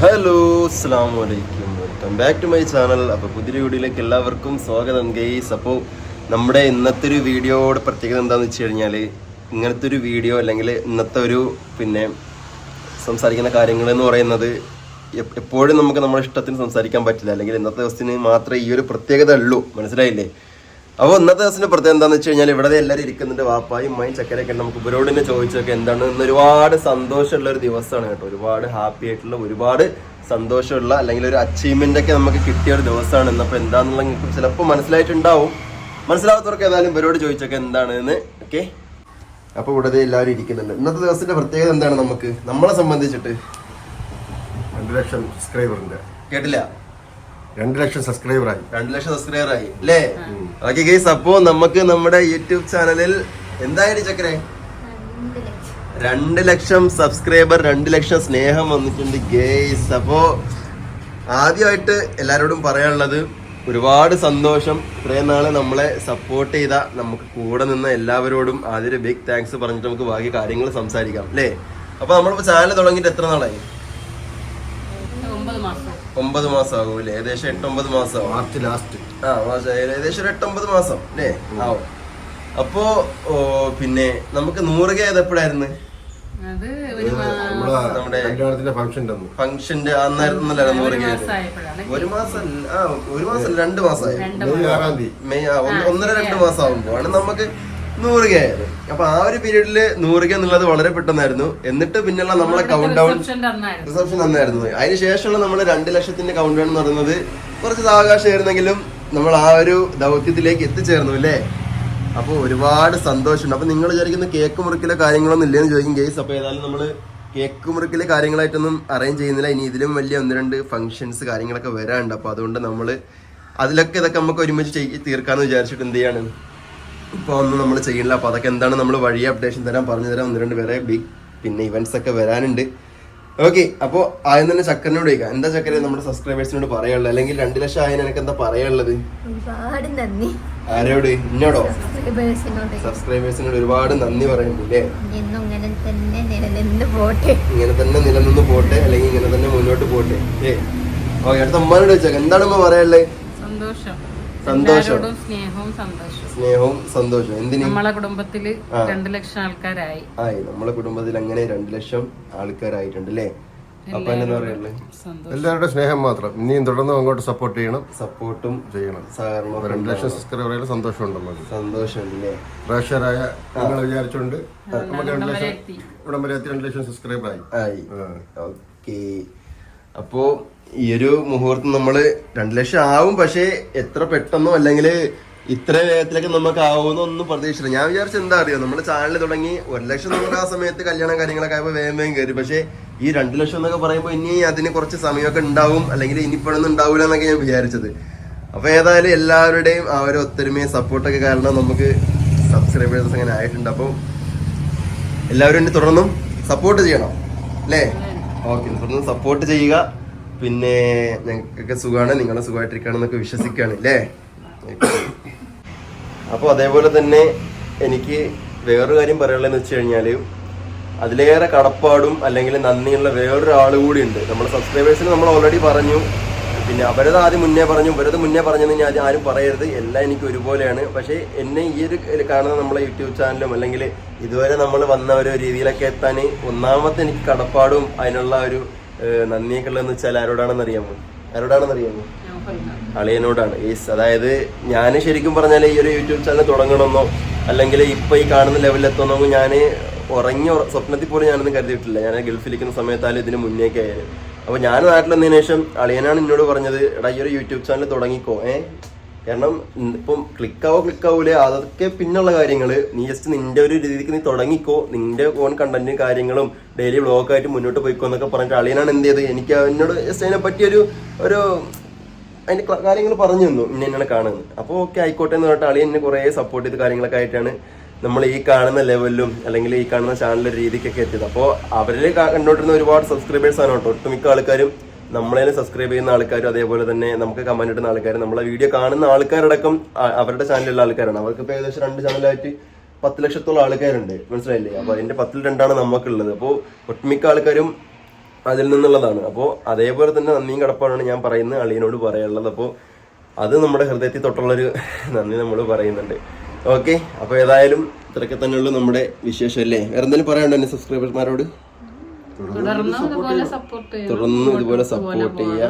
Hello അസ്സാം വലൈക്കും welcome back to my channel അപ്പോൾ പുതിയ വീഡിയോയിലേക്ക് എല്ലാവർക്കും സ്വാഗതം ഗെയ്സ് അപ്പോൾ നമ്മുടെ ഇന്നത്തെ ഒരു വീഡിയോയുടെ പ്രത്യേകത എന്താണെന്ന് വെച്ച് കഴിഞ്ഞാൽ ഇങ്ങനത്തെ ഒരു വീഡിയോ അല്ലെങ്കിൽ ഇന്നത്തെ ഒരു പിന്നെ സംസാരിക്കുന്ന കാര്യങ്ങൾ എന്ന് പറയുന്നത് എപ്പോഴും നമുക്ക് നമ്മുടെ ഇഷ്ടത്തിന് സംസാരിക്കാൻ പറ്റില്ല. അല്ലെങ്കിൽ ഇന്നത്തെ ദിവസത്തിന് മാത്രമേ ഈ ഒരു പ്രത്യേകത ഉള്ളൂ. മനസ്സിലായില്ലേ? അപ്പോൾ ഇന്നത്തെ ദിവസത്തിന്റെ പ്രത്യേകത എന്താണെന്ന് വെച്ച് കഴിഞ്ഞാൽ ഇവിടെ എല്ലാവരും ഇരിക്കുന്നുണ്ട്. വാപ്പായും ഉമ്മയും ചക്കരയൊക്കെ നമുക്ക് ഉപരോടിനെ ചോദിച്ചൊക്കെ എന്താണ്? ഇന്ന് ഒരുപാട് സന്തോഷമുള്ള ഒരു ദിവസമാണ് കേട്ടോ. ഒരുപാട് ഹാപ്പി ആയിട്ടുള്ള ഒരുപാട് സന്തോഷമുള്ള അല്ലെങ്കിൽ ഒരു അച്ചീവ്മെന്റ് ഒക്കെ നമുക്ക് കിട്ടിയ ഒരു ദിവസമാണ് ഇന്നപ്പോൾ എന്താണെന്നുള്ള നിങ്ങൾക്ക് ചിലപ്പോൾ മനസ്സിലായിട്ടുണ്ടാവും. മനസ്സിലാവാത്തവർക്ക് ഏതായാലും ഇവരോട് ചോദിച്ചൊക്കെ എന്താണ് എന്ന് ഓക്കെ അപ്പോൾ ഇവിടെ എല്ലാവരും ഇരിക്കുന്നുണ്ട്. ഇന്നത്തെ ദിവസത്തിന്റെ പ്രത്യേകത എന്താണ് നമുക്ക്? നമ്മളെ സംബന്ധിച്ചിട്ട് രണ്ട് ലക്ഷം സബ്സ്ക്രൈബർ ഉണ്ട്. കേട്ടില്ല? രണ്ട് ലക്ഷം സബ്സ്ക്രൈബറായി രണ്ട് ലക്ഷം സബ്സ്ക്രൈബറായി അല്ലേ ഓക്കെ ഗൈസ് അപ്പോ നമുക്ക് നമ്മുടെ യൂട്യൂബ് ചാനലിൽ എന്തായാലും ചക്കരെ? രണ്ട് ലക്ഷം സബ്സ്ക്രൈബർ രണ്ട് ലക്ഷം സ്നേഹം വന്നിട്ടുണ്ട് ഗേസ് അപ്പോ ആദ്യമായിട്ട് എല്ലാവരോടും പറയാനുള്ളത് ഒരുപാട് സന്തോഷം. ഇത്രയും നാളെ നമ്മളെ സപ്പോർട്ട് ചെയ്ത നമുക്ക് കൂടെ നിന്ന എല്ലാവരോടും ആദ്യം ബിഗ് താങ്ക്സ് പറഞ്ഞിട്ട് നമുക്ക് ബാക്കി കാര്യങ്ങൾ സംസാരിക്കാം. അല്ലേ അപ്പൊ നമ്മളിപ്പോ ചാനൽ തുടങ്ങിയിട്ട് എത്ര നാളായി? ഒമ്പത് മാസം ആകും അല്ലേ? ഏകദേശം എട്ടൊമ്പത് മാസം ആവും മാർച്ച് ലാസ്റ്റ്. ആ മാസം ഏകദേശം ഒരു എട്ടൊമ്പത് മാസം അല്ലേ? ആവും. അപ്പോ പിന്നെ നമുക്ക് നൂറ് കെ എപ്പോഴായിരുന്നു? ഫംഗ്ഷന്റെ അന്നായിരുന്നല്ലോ നൂറ് ഒരു കെ ഒരു മാസം ആ ഒരു മാസം രണ്ട് മാസമായി രണ്ട് മെയ് ഒന്നര രണ്ട് മാസം ആവുമ്പോ ആണ് നമുക്ക് നൂറ് കെ ആയിരുന്നു അപ്പൊ ആ ഒരു പീരീഡിൽ നൂറ് കെ എന്നുള്ളത് വളരെ പെട്ടെന്നായിരുന്നു. എന്നിട്ട് പിന്നെയുള്ള നമ്മളെ കൗണ്ട് ഡൗൺ റിസപ്ഷൻ അന്നായിരുന്നു അതിന് ശേഷമുള്ള നമ്മൾ രണ്ട് ലക്ഷത്തിന്റെ കൗണ്ട് ഡൗൺ എന്ന് പറയുന്നത് കുറച്ച് സാവകാശമായിരുന്നെങ്കിലും നമ്മൾ ആ ഒരു ദൗത്യത്തിലേക്ക് എത്തിച്ചേർന്നു അല്ലേ? അപ്പോൾ ഒരുപാട് സന്തോഷമുണ്ട്. അപ്പോൾ നിങ്ങൾ വിചാരിക്കുന്ന കേക്ക് മുറിക്കിലെ കാര്യങ്ങളൊന്നും ഇല്ലെന്ന് ചോദിക്കും കേസ് അപ്പോൾ ഏതായാലും നമ്മൾ കേക്ക് മുറിക്കിലെ കാര്യങ്ങളായിട്ടൊന്നും അറേഞ്ച് ചെയ്യുന്നില്ല. ഇനി ഇതിലും വലിയ ഒന്ന് രണ്ട് ഫംഗ്ഷൻസ് കാര്യങ്ങളൊക്കെ വരാനുണ്ട്. അപ്പോൾ അതുകൊണ്ട് നമ്മൾ അതിലൊക്കെ ഇതൊക്കെ നമുക്ക് ഒരുമിച്ച് തീർക്കാന്ന് വിചാരിച്ചിട്ട് എന്ത് ചെയ്യാണ്? ഇപ്പോൾ ഒന്നും നമ്മൾ ചെയ്യണില്ല. അപ്പോൾ അതൊക്കെ എന്താണ് നമ്മൾ വഴി അപ്ഡേഷൻ തരാൻ പറഞ്ഞു തരാം. ഒന്ന് രണ്ട് പേരെ ബിഗ് പിന്നെ ഇവന്റ്സ് ഒക്കെ വരാനുണ്ട്. ഓക്കെ അപ്പോൾ ആദ്യം തന്നെ ചക്കരനോട് ചോദിക്കാം. എന്താ ചക്കര നമ്മുടെ സബ്സ്ക്രൈബേഴ്സിനോട് പറയാനുള്ളത്? അല്ലെങ്കിൽ രണ്ട് ലക്ഷം ആയതിന് എനിക്ക് എന്താ പറയാനുള്ളത്? ഒരുപാട് നന്ദി. ആരോട്? ഇന്നോടോ? സബ്സ്ക്രൈബേഴ്സിനോട് ഒരുപാട് നന്ദി പറയുന്നില്ലേ? എന്നും ഇങ്ങനെ തന്നെ നിലനിന്ന് പോട്ടെ. ഇങ്ങനെ തന്നെ നിലനിന്ന് പോട്ടെ. അല്ലെങ്കിൽ ഇങ്ങനെ തന്നെ മുന്നോട്ട് പോട്ടെ. ഏ ഓക്കെ അടുത്ത ഉമ്മാനോട് ചോദിച്ചാൽ എന്താണ് അമ്മ പറയാനുള്ളത്? സന്തോഷം. സന്തോഷം. സ്നേഹവും സന്തോഷവും സ്നേഹവും സന്തോഷവും. എന്തിന്? നമ്മളെ കുടുംബത്തിൽ രണ്ടു ലക്ഷം ആൾക്കാരായി. ആയി. നമ്മളെ കുടുംബത്തിൽ അങ്ങനെ രണ്ടു ലക്ഷം ആൾക്കാരായിട്ടുണ്ട് അല്ലേ? അപ്പൊ എന്നാ പറയുള്ളത് സന്തോഷം. എല്ലാവരുടെ സ്നേഹം മാത്രം. ഇനിയും തുടർന്ന് അങ്ങോട്ട് സപ്പോർട്ട് ചെയ്യണം. സപ്പോർട്ടും ചെയ്യണം. സഹകരണം രണ്ട് ലക്ഷം സബ്സ്ക്രൈബർ ആയാലും സന്തോഷമുണ്ട് നമുക്ക് സന്തോഷമുണ്ടല്ലേ? പ്രേക്ഷകരായ നിങ്ങൾ വിചാരിച്ചുകൊണ്ട് നമുക്ക് രണ്ട് ലക്ഷം. ഇവിടം വരെ രണ്ട് ലക്ഷം സബ്സ്ക്രൈബർ ആയി. ആയി. ഓക്കെ. അപ്പോ ഈ ഒരു മുഹൂർത്തം നമ്മൾ രണ്ടു ലക്ഷം ആവും പക്ഷേ എത്ര പെട്ടെന്നോ അല്ലെങ്കിൽ ഇത്ര വേഗത്തിലൊക്കെ നമുക്ക് ആവുമെന്നൊന്നും പ്രതീക്ഷിച്ചില്ല. ഞാൻ വിചാരിച്ചു എന്താ അറിയോ? നമ്മുടെ ചാനൽ തുടങ്ങി ഒരു ലക്ഷം നമുക്ക് ആ സമയത്ത് കല്യാണം കാര്യങ്ങളൊക്കെ ആയപ്പോൾ വേഗം വേഗം കയറി പക്ഷേ ഈ രണ്ടു ലക്ഷം എന്നൊക്കെ പറയുമ്പോൾ ഇനി അതിന് കുറച്ച് സമയമൊക്കെ ഉണ്ടാവും അല്ലെങ്കിൽ ഇനിയിപ്പോഴൊന്നും ഉണ്ടാവില്ല എന്നൊക്കെ ഞാൻ വിചാരിച്ചത്. അപ്പോൾ ഏതായാലും എല്ലാവരുടെയും ആ ഒരു ഒത്തൊരുമയും സപ്പോർട്ടൊക്കെ കാരണം നമുക്ക് സബ്സ്ക്രൈബേഴ്സ് അങ്ങനെ ആയിട്ടുണ്ട്. അപ്പോൾ എല്ലാവരും എന്നെ തുടർന്നും സപ്പോർട്ട് ചെയ്യണം. അല്ലേ? ഓക്കെ. തുടർന്നും സപ്പോർട്ട് ചെയ്യുക. പിന്നെ ഞങ്ങൾക്കൊക്കെ സുഖമാണ് നിങ്ങളെ സുഖമായിട്ടിരിക്കുകയാണെന്നൊക്കെ വിശ്വസിക്കുകയാണ് അല്ലേ? അപ്പോൾ അതേപോലെ തന്നെ എനിക്ക് വേറൊരു കാര്യം പറയാനുള്ളതെന്ന് വെച്ച് കഴിഞ്ഞാൽ അതിലേറെ കടപ്പാടും അല്ലെങ്കിൽ നന്ദിയുള്ള വേറൊരു ആൾ കൂടി ഉണ്ട്. നമ്മുടെ സബ്സ്ക്രൈബേഴ്സിന് നമ്മൾ ഓൾറെഡി പറഞ്ഞു. പിന്നെ അവരത് ആദ്യം മുന്നേ പറഞ്ഞു ഇവരത് മുന്നേ പറഞ്ഞെന്ന് ഞാൻ ആരും പറയരുത്. എല്ലാം എനിക്ക് ഒരുപോലെയാണ്. പക്ഷേ എന്നെ ഈ ഒരു കാണുന്ന നമ്മളെ യൂട്യൂബ് ചാനലും അല്ലെങ്കിൽ ഇതുവരെ നമ്മൾ വന്ന ഒരു രീതിയിലൊക്കെ എത്താൻ ഒന്നാമത്തെ എനിക്ക് കടപ്പാടും അതിനുള്ള ഒരു നന്ദിയൊക്കെ ഉള്ളതെന്ന് വെച്ചാൽ ആരോടാണെന്ന് അറിയാമോ? ആരോടാണെന്ന് അറിയാമോ. അളിയനോടാണ്. യേസ് അതായത് ഞാൻ ശരിക്കും പറഞ്ഞാൽ ഈ ഒരു യൂട്യൂബ് ചാനൽ തുടങ്ങണമെന്നോ അല്ലെങ്കിൽ ഇപ്പൊ ഈ കാണുന്ന ലെവലിൽ എത്തണമെന്നോ ഞാൻ ഉറങ്ങി സ്വപ്നത്തിൽ പോലും ഞാനൊന്നും കരുതിയിട്ടില്ല. ഞാൻ ഗൾഫിലിരിക്കുന്ന സമയത്താലും ഇതിന് മുന്നേക്ക് ആയാലും. അപ്പൊ ഞാൻ നാട്ടിൽ വന്നതിന് ശേഷം അളിയനാണ് എന്നോട് പറഞ്ഞത് എടാ ഈ ഒരു യൂട്യൂബ് ചാനൽ തുടങ്ങിക്കോ. ഏ? കാരണം ഇപ്പം ക്ലിക്കാവോ ക്ലിക്കാവൂലേ അതൊക്കെ പിന്നുള്ള കാര്യങ്ങൾ നീ ജസ്റ്റ് നിന്റെ ഒരു രീതിക്ക് നീ തുടങ്ങിക്കോ. നിന്റെ ഓൺ കണ്ടന്റും കാര്യങ്ങളും ഡെയിലി വ്ളോഗായിട്ട് മുന്നോട്ട് പോയിക്കോ എന്നൊക്കെ പറഞ്ഞിട്ട് അളിയനാണ് എന്ത് ചെയ്ത് എനിക്ക് എന്നോട് ജസ്റ്റ് അതിനെ പറ്റിയൊരു ഒരു അതിന്റെ കാര്യങ്ങൾ പറഞ്ഞു തന്നു. ഇന്ന എന്നെ കാണുന്നത് അപ്പോൾ ഓക്കെ ആയിക്കോട്ടെ എന്ന് പറഞ്ഞിട്ട് അളിയൻ എന്നെ കുറേ സപ്പോർട്ട് ചെയ്ത് കാര്യങ്ങളൊക്കെ ആയിട്ടാണ് നമ്മൾ ഈ കാണുന്ന ലെവലിലും അല്ലെങ്കിൽ ഈ കാണുന്ന ചാനലിലെ രീതിക്കൊക്കെ എത്തിയത്. അപ്പോൾ അവരിൽ കണ്ടോണ്ടിരുന്ന ഒരുപാട് സബ്സ്ക്രൈബേഴ്സ് ആണ് കേട്ടോ. ഒട്ടുമിക്ക ആൾക്കാരും നമ്മളെ സബ്സ്ക്രൈബ് ചെയ്യുന്ന ആൾക്കാരും അതേപോലെ തന്നെ നമുക്ക് കമന്റ് ഇടുന്ന ആൾക്കാരും നമ്മളെ വീഡിയോ കാണുന്ന ആൾക്കാരടക്കം അവരുടെ ചാനലിലുള്ള ആൾക്കാരാണ്. അവർക്ക് ഇപ്പോൾ ഏകദേശം രണ്ട് ചാനലായിട്ട് പത്ത് ലക്ഷത്തോളം ആൾക്കാരുണ്ട്. മനസ്സിലായില്ലേ? അപ്പോൾ അതിന്റെ പത്തിൽ രണ്ടാണ് നമുക്കുള്ളത് അപ്പോൾ ഒട്ടുമിക്ക ആൾക്കാരും അതിൽ നിന്നുള്ളതാണ്. അപ്പോൾ അതേപോലെ തന്നെ നന്ദിയും കടപ്പാടാണ് ഞാൻ പറയുന്നത് അളിയനോട് പറയാനുള്ളത്. അപ്പോൾ അത് നമ്മുടെ ഹൃദയത്തിൽ തൊട്ടുള്ളൊരു നന്ദി നമ്മൾ പറയുന്നുണ്ട്. ഓക്കെ? അപ്പോൾ ഏതായാലും ഇത്രയൊക്കെ തന്നെയുള്ളൂ നമ്മുടെ വിശേഷം അല്ലേ? വേറെ എന്തെങ്കിലും പറയാനുണ്ടോ എന്റെ സബ്സ്ക്രൈബർമാരോട് തുടർന്നും ഇതുപോലെ സപ്പോർട്ട് ചെയ്യും തുടർന്ന് ഇതുപോലെ സപ്പോർട്ട് ചെയ്യുക.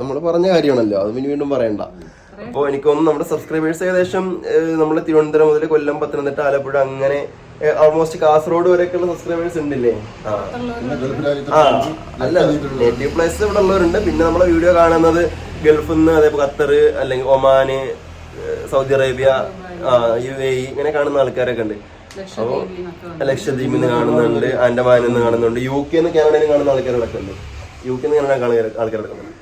നമ്മൾ പറഞ്ഞ കാര്യമാണല്ലോ. അത് പിന്നെ വീണ്ടും പറയണ്ട. അപ്പോൾ എനിക്കൊന്നും നമ്മുടെ സബ്സ്ക്രൈബേഴ്സ് ഏകദേശം നമ്മൾ തിരുവനന്തപുരം മുതൽ കൊല്ലം പത്തനംതിട്ട ആലപ്പുഴ അങ്ങനെ ഓൾമോസ്റ്റ് കാസർഗോഡ് വരെയൊക്കെയുള്ള സബ്സ്ക്രൈബേഴ്സ് ഉണ്ടല്ലേ? ആ. അല്ല നേറ്റീവ് പ്ലേസ് ഇവിടെ ഉള്ളവരുണ്ട്. പിന്നെ നമ്മളെ വീഡിയോ കാണുന്നത് ഗൾഫിൽ നിന്ന് അതേപോലെ ഖത്തർ അല്ലെങ്കിൽ ഒമാന് സൗദി അറേബ്യ ആ യു എ ഇങ്ങനെ കാണുന്ന ആൾക്കാരൊക്കെ ഉണ്ട്. അപ്പോൾ ലക്ഷദ്വീപിൽ നിന്ന് കാണുന്നുണ്ട് ആൻഡമാനിൽ നിന്ന് കാണുന്നുണ്ട് യു കെ നിന്ന് കാനഡയിൽ നിന്ന് കാണുന്ന ആൾക്കാരൊക്കെ ഉണ്ട്. യു കെ നിന്ന് കാണുന്ന ആൾക്കാർ ആൾക്കാരൊക്കെ ഉണ്ട്.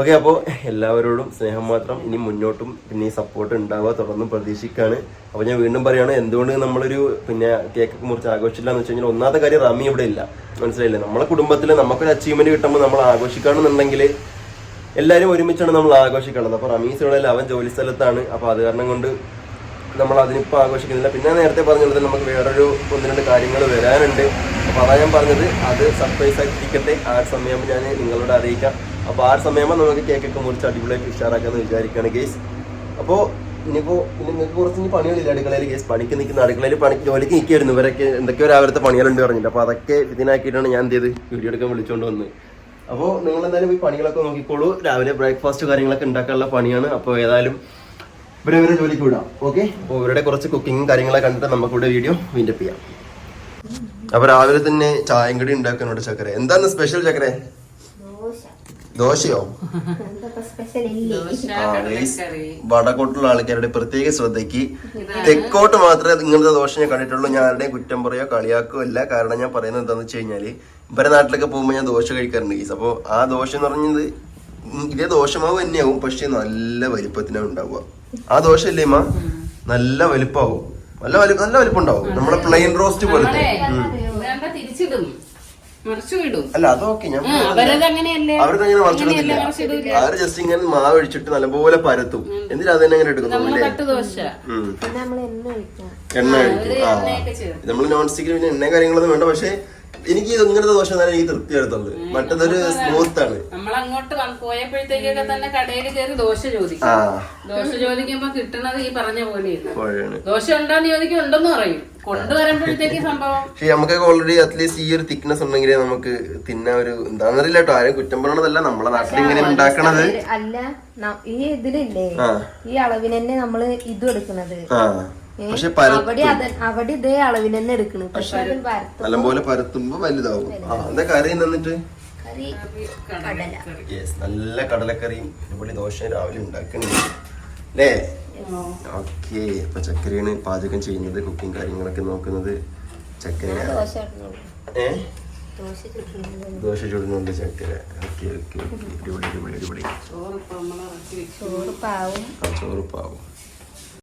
ഓക്കെ അപ്പോൾ എല്ലാവരോടും സ്നേഹം മാത്രം ഇനി മുന്നോട്ടും പിന്നെ ഈ സപ്പോർട്ട് ഉണ്ടാവുക തുടർന്നും പ്രതീക്ഷിക്കുകയാണ് അപ്പോൾ ഞാൻ വീണ്ടും പറയുകയാണ് എന്തുകൊണ്ട് നമ്മളൊരു പിന്നെ കേക്ക് മുറിച്ച് ആഘോഷിച്ചില്ല എന്ന് വെച്ച് കഴിഞ്ഞാൽ ഒന്നാമത്തെ കാര്യം റമി ഇവിടെ ഇല്ല. മനസ്സിലായില്ലേ? നമ്മളെ കുടുംബത്തിൽ നമുക്കൊരു അച്ചീവ്മെന്റ് കിട്ടുമ്പോൾ നമ്മൾ ആഘോഷിക്കുകയാണെന്നുണ്ടെങ്കിൽ എല്ലാവരും ഒരുമിച്ചാണ് നമ്മൾ ആഘോഷിക്കുന്നത് അപ്പോൾ റമീസ് ഇവിടെ അവൻ ജോലി സ്ഥലത്താണ്. അപ്പോൾ അത് കാരണം കൊണ്ട് നമ്മൾ അതിനിപ്പോൾ ആഘോഷിക്കുന്നില്ല. പിന്നെ നേരത്തെ പറഞ്ഞത് നമുക്ക് വേറൊരു ഒന്ന് രണ്ട് കാര്യങ്ങൾ വരാനുണ്ട്. അപ്പോൾ അതാ ഞാൻ പറഞ്ഞത്. അത് സർപ്രൈസ് ആക്കിയിരിക്കട്ടെ ആ സമയം ഞാൻ നിങ്ങളോട് അറിയിക്കാം. അപ്പോൾ ആ സമയമാകുമ്പോൾ നമുക്ക് കേക്കൊക്കെ മുറിച്ച് അടിപൊളിയായിട്ട് ഉഷാറാക്കാമെന്ന് വിചാരിക്കുകയാണ് ഗേസ് അപ്പോൾ ഇനിയിപ്പോൾ ഇനി നിങ്ങൾക്ക് കുറച്ച് ഇനി പണികളില്ല അടുക്കളയിൽ കേസ് പണിക്ക് നിൽക്കുന്ന അടുക്കളയിൽ പണി ജോലിക്ക് നിൽക്കായിരുന്നു ഇവരൊക്കെ എന്തൊക്കെയോ രാവിലത്തെ പണികളുണ്ട് പറഞ്ഞിട്ട്. അപ്പോൾ അതൊക്കെ ഇതിനാക്കിയിട്ടാണ് ഞാൻ എന്ത് വീഡിയോ എടുക്കാൻ വിളിച്ചുകൊണ്ട് വന്നത് അപ്പോൾ നിങ്ങൾ എന്തായാലും ഈ പണികളൊക്കെ നോക്കിക്കോളൂ. രാവിലെ ബ്രേക്ക്ഫാസ്റ്റ് കാര്യങ്ങളൊക്കെ ഉണ്ടാക്കാനുള്ള പണിയാണ്. അപ്പോൾ ഏതായാലും ഇവരെ ഇവരെ ജോലിക്ക് വിടാം. ഓക്കെ അപ്പോൾ ഇവരുടെ കുറച്ച് കുക്കിങ്ങും കാര്യങ്ങളൊക്കെ കണ്ടിട്ട് നമുക്ക് ഇവിടെ വീഡിയോ വീണ്ടപ്പ് ചെയ്യാം. അപ്പോൾ രാവിലെ തന്നെ ചായം കടി ഉണ്ടാക്കാനോട് ചക്കര. എന്താണ് സ്പെഷ്യൽ ചക്കര? ദോശ. ദോശയോ? വടക്കോട്ടുള്ള ആൾക്കാരുടെ പ്രത്യേക ശ്രദ്ധയ്ക്ക് തെക്കോട്ട് മാത്രമേ ഇങ്ങനത്തെ ദോശ ഞാൻ കണ്ടിട്ടുള്ളൂ. ഞാൻ ആരുടെയും കുറ്റം പറയോ കളിയാക്കോ അല്ല. കാരണം ഞാൻ പറയുന്നത് എന്താണെന്ന് വെച്ച് കഴിഞ്ഞാൽ ഇവരെ നാട്ടിലൊക്കെ പോകുമ്പോൾ ഞാൻ ദോശ കഴിക്കാറുണ്ട് ഗീസ് അപ്പോൾ ആ ദോശ എന്ന് പറഞ്ഞത് ഇതേ ദോശമാവ് തന്നെയാവും പക്ഷെ നല്ല വലിപ്പത്തിനാണ് ഉണ്ടാവുക. ആ ദോശ അല്ലേ മാ നല്ല വലിപ്പാവും. നല്ല വലിപ്പം നല്ല വലിപ്പം ഉണ്ടാവും നമ്മളെ പ്ലെയിൻ റോസ്റ്റ് പോലത്തെ തിരിച്ചിടും അല്ല അതൊക്കെ ഞാൻ അവരത് അങ്ങനെ മറച്ചിടുന്നില്ല അവർ ജസ്റ്റ് ഇങ്ങനെ മാവ് ഒഴിച്ചിട്ട് നല്ലപോലെ പരത്തും. എന്തിനാ അത് തന്നെ അങ്ങനെ എടുക്കുന്നു എണ്ണ ഒഴിക്കാം നമ്മൾ ഒഴിക്കും. ആ. നമ്മൾ നോൺ സ്റ്റിക്കിൽ പിന്നെ എണ്ണ കാര്യങ്ങളൊന്നും വേണ്ട. പക്ഷെ എനിക്ക് ഇത് ഇങ്ങനത്തെ ദോഷം തന്നെ എനിക്ക് തൃപ്തി എടുത്തുണ്ട് മറ്റേതൊരു സ്മൂത്ത് ആണ്. നമ്മൾ അങ്ങോട്ട് പോയപ്പോഴത്തേക്കൊക്കെ തന്നെ കടയിൽ കയറി ദോശ ചോദിക്കും. ദോശ ചോദിക്കുമ്പോ കിട്ടണത് ഈ പറഞ്ഞ പോലെയാണ്. ദോശ ഉണ്ടോന്ന് ചോദിക്കും ഉണ്ടെന്ന് പറയും. കൊണ്ടുവരുമ്പോഴത്തേക്ക് സംഭവം പക്ഷെ നമുക്കൊക്കെ ഓൾറെഡി അറ്റ്ലീസ്റ്റ് ഈ ഒരു തിക്നെസ് ഉണ്ടെങ്കിലേ നമുക്ക് തിന്ന ഒരു എന്താണെന്നറിയില്ല കേട്ടോ. ആരും കുറ്റം പറയണതല്ല. നമ്മളെ നാട്ടിൽ ഇങ്ങനെ ഉണ്ടാക്കണത്. അല്ല ഈ ഇതിലില്ലേ? ഈ അളവിനെ തന്നെ നമ്മൾ ഇതും എടുക്കണത്? പക്ഷെ അവിടെ ഇതേ അളവിന് തന്നെ എടുക്കണ്. പക്ഷെ നല്ലപോലെ പരത്തുമ്പോ വലുതാവും. ആ എന്താ കറി എന്നിട്ട് കറി കടല. യെസ് നല്ല കടലക്കറിയും ഇവിടെ ദോശ രാവിലെ ഉണ്ടാക്കണേ. അല്ലേ? ഓക്കെ. അപ്പൊ ചക്കരയാണ് പാചകം ചെയ്യുന്നത് കുക്കിംഗ് കാര്യങ്ങളൊക്കെ നോക്കുന്നത്. ചക്കര. ദോശ ചുടുന്നുണ്ട് ചക്കര. ഓക്കെ ഓക്കെ അടിപൊളി ചോറ് പാവും.